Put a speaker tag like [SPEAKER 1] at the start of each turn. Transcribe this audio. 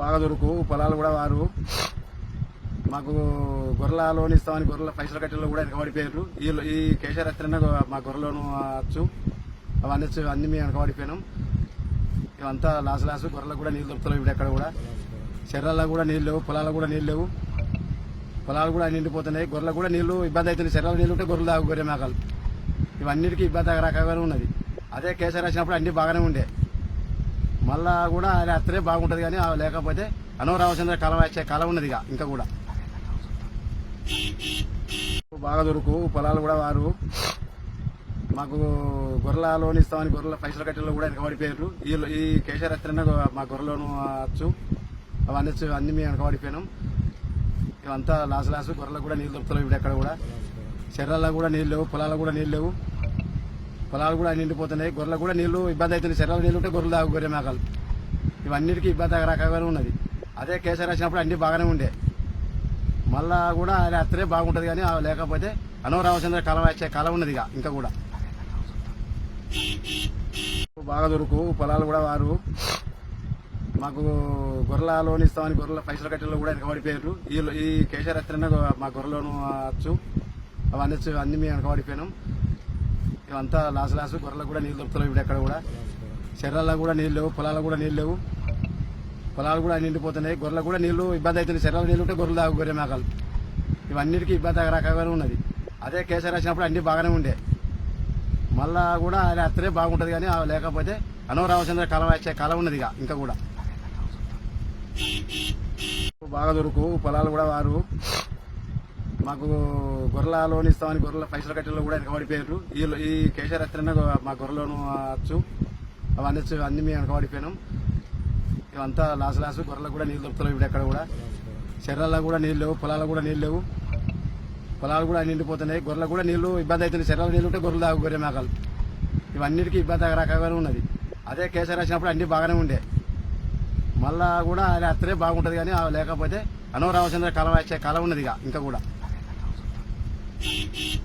[SPEAKER 1] బాగా దొరుకు పొలాలు కూడా వారు. మాకు గొర్రెల లోన్ ఇస్తామని గొర్రెల పైసలు కట్టెలు కూడా వెనకబడిపోయారు ఈ ఈ వచ్చిన మా గొర్రెలోను వచ్చు అవన్నీ అన్ని మేము వెనకబడిపోయినాం ఇవంతా లాసు లాసు గొర్రెలకు కూడా నీళ్ళు దొరుకుతలేవు ఇప్పుడు ఎక్కడ కూడా. చెర్రల్లో కూడా నీళ్ళు లేవు పొలాలకు కూడా నీళ్ళు లేవు. పొలాలు కూడా నిండిపోతున్నాయి. గొర్రెలకు కూడా నీళ్ళు ఇబ్బంది అవుతుంది. చెర్రలు నీళ్ళు ఉంటే గొర్రెలు తాగు గొర్రె మేకలు. ఇవన్నిటికీ ఇబ్బంది రకంగానే ఉన్నది. అదే కేసీఆర్ వచ్చినప్పుడు అన్ని బాగానే ఉండే. మళ్ళా కూడా ఆయన అత్తనే బాగుంటుంది కానీ లేకపోతే అనవరామచంద్ర కాలం వచ్చే కాలం ఉన్నది ఇక ఇంకా కూడా. బాగా దొరుకు పొలాలు కూడా వారు. మాకు గొర్రెల లోన్ ఇస్తామని గొర్రెల పైసలు కట్టెలు కూడా వెనకబడిపోయారు ఈ ఈ కేశరత్న మా గొర్రెలోను వచ్చు. అవన్నీ వచ్చి అన్ని మేము వెనకబడిపోయినాం ఇవంతా లాసు లాసు గొర్రెలకు కూడా నీళ్ళు దొరుకుతలేవు ఇప్పుడు ఎక్కడ కూడా. చెర్రల్లో కూడా నీళ్ళు లేవు పొలాల్లో కూడా నీళ్ళు లేవు. పొలాలు కూడా నిండిపోతున్నాయి. గొర్రెలకు కూడా నీళ్ళు ఇబ్బంది అవుతుంది చెర్రలు నీళ్ళు ఉంటే గొర్రెలు తాగు గొర్రె మేకలు. ఇవన్నిటికీ ఇబ్బంది రకంగానే ఉన్నది. అదే కేసీఆర్ వచ్చినప్పుడు అన్ని బాగానే ఉండే. మళ్ళా కూడా ఆయన అత్తనే బాగుంటుంది కానీ లేకపోతే అనవరామచంద్ర కాలం వచ్చే కాలం ఉన్నది ఇక ఇంకా కూడా. బాగా దొరుకు పొలాలు కూడా వారు. మాకు గొర్రెల లోన్ ఇస్తామని గొర్రెల పైసలు కట్టెలు కూడా వెనకబడిపోయారు ఈ ఈ కేశరత్న మా గొర్రెలోను వచ్చు అవన్నీ అన్ని మేము వెనకబడిపోయినాం ఇవంతా లాస్ లాస్ గొర్రెలకు కూడా నీళ్ళు దొరుకుతలేవు ఇప్పుడు ఎక్కడ కూడా. చెర్రల్లో కూడా నీళ్ళు లేవు పొలాలకు కూడా నీళ్ళు లేవు. పొలాలు కూడా నిండిపోతున్నాయి గొర్రెలకు కూడా నీళ్ళు ఇబ్బంది అవుతుంది. చెర్రలు నీళ్ళు ఉంటే గొర్రెలు తాగు గొర్రె మేకలు. ఇవన్నిటికీ ఇబ్బంది రకంగానే ఉన్నది. అదే కేసరి వచ్చినప్పుడు అన్ని బాగానే ఉండే. మళ్ళా కూడా ఆయన అత్తనే బాగుంటుంది కానీ లేకపోతే అనవరామచంద్ర కాలం వచ్చే కాలం ఉన్నది ఇక ఇంకా కూడా. బాగా దొరుకు పొలాలు కూడా వారు. మాకు గొర్రెల లోన్ ఇస్తామని గొర్రెల పైసలు కట్టెలో కూడా వెనకబడిపోయారు ఈ ఈ కేశరత్న మా గొర్రెలోను వచ్చు అవన్నీ వచ్చి అన్ని మేము వెనకబడిపోయినాం ఇవంతా లాసు లాసు గొర్రెలకు కూడా నీళ్ళు దొరుకుతలేవు ఇప్పుడు ఎక్కడ కూడా. చెర్రల్లో కూడా నీళ్ళు లేవు పొలాలు కూడా నీళ్ళు లేవు. పొలాలు కూడా నిండిపోతున్నాయి. గొర్రెలకు కూడా నీళ్ళు ఇబ్బంది అవుతున్నాయి. చెర్రలు నీళ్ళు ఉంటే గొర్రెలు తాగు గొర్రె మేకలు. ఇవన్నిటికీ ఇబ్బంది రకంగానే ఉన్నది. అదే కేసీఆర్ వచ్చినప్పుడు అన్ని బాగానే ఉండే. మళ్ళా కూడా ఆయన అత్తనే బాగుంటుంది కానీ లేకపోతే అనవరామచంద్ర కాలం వచ్చే కాలం ఉన్నది ఇక ఇంకా కూడా